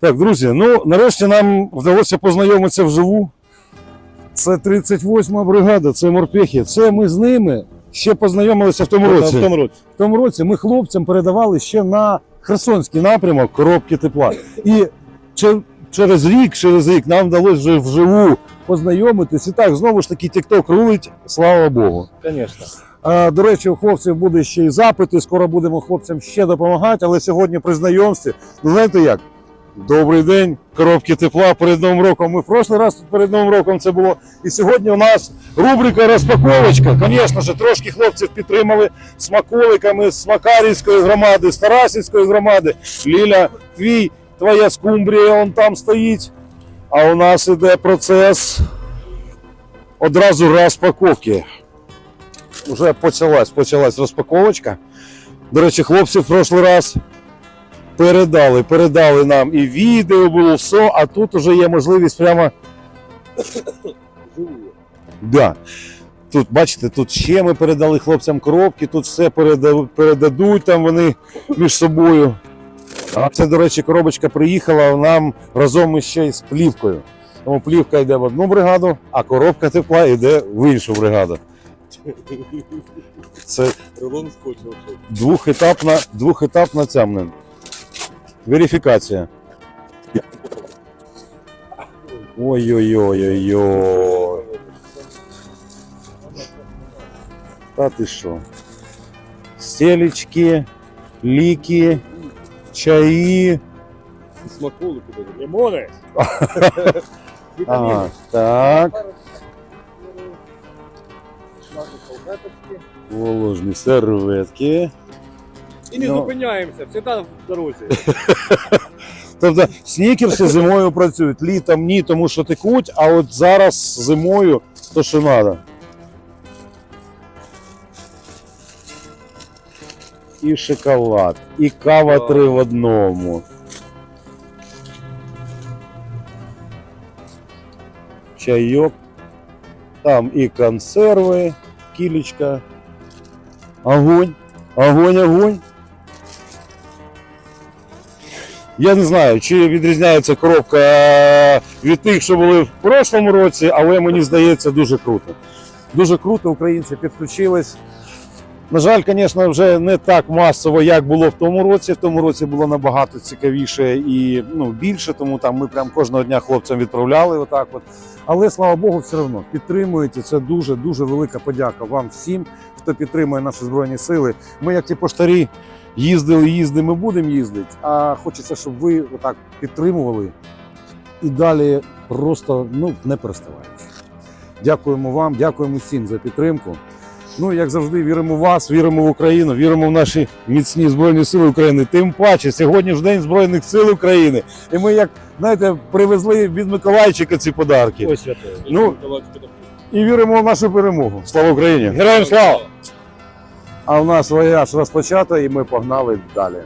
Так, друзі, ну нарешті нам вдалося познайомитися вживу. Це 38-ма бригада, це морпехи. Це ми з ними ще познайомилися в тому році. В тому році. В тому році ми хлопцям передавали ще на Херсонський напрямок коробки тепла. І через рік, через рік нам вдалося вже вживу познайомитись. І так, знову ж таки, TikTok рулить, слава Богу. Звісно. До речі, у хлопців буде ще й запити. Скоро будемо хлопцям ще допомагати. Але сьогодні при знайомстві, ну знаєте як? Добрий день, коробки тепла перед Новим роком. Ми в прошлий раз перед Новим роком це було. І сьогодні у нас рубрика розпаковочка. Звісно ж, трошки хлопців підтримали смаколиками з Макарівської громади, з Тарасівської громади. Ліля, твій, твоя скумбрія, он там стоїть. А у нас іде процес одразу розпаковки. Уже почалась, почалась розпаковочка. До речі, хлопці в прошлий раз передали, передали нам і відео було все, а тут вже є можливість прямо. Да. Тут, бачите, тут ще ми передали хлопцям коробки, тут все передадуть там вони між собою. А це, до речі, коробочка приїхала нам разом іще із плівкою. Тому плівка йде в одну бригаду, а коробка тепла йде в іншу бригаду. Це двохетапна, двохетапна ця в мене. Верифікація. Ой-ой-ой-ой-ой. Та ти що? Селечки, ліки, чаї. Смаколики даже. Лимони. Ага, так. Воложні серветки. І не Ну. зупиняємося, всегда в дорозі. Тобто снікерси зимою працюють, літом ні, тому що текуть, а от зараз зимою то що треба. І шоколад, і кава Вау. три в одному. Чайок. Там і консерви, кілечка. Огонь. Огонь, огонь. Я не знаю, чи відрізняється коробка е, від тих, що були в прошлому році, але мені здається дуже круто. Дуже круто, українці підключились. На жаль, звісно, вже не так масово, як було в тому році. В тому році було набагато цікавіше і ну, більше, тому там ми прям кожного дня хлопцям відправляли. Отак от. Але слава Богу, все одно підтримуєте. Це дуже дуже велика подяка вам всім, хто підтримує наші збройні сили. Ми, як ті поштарі, їздили, їздимо, будемо їздити. А хочеться, щоб ви отак підтримували і далі просто ну, не переставаючи. Дякуємо вам, дякуємо всім за підтримку. Ну, як завжди, віримо в вас, віримо в Україну, віримо в наші міцні Збройні Сили України. Тим паче, сьогодні ж День Збройних сил України. І ми, як знаєте, привезли від Миколайчика ці подарки. Ой, святе. Ну, І віримо в нашу перемогу. Слава Україні! Героям слава! А у нас вояж розпочато, і ми погнали далі.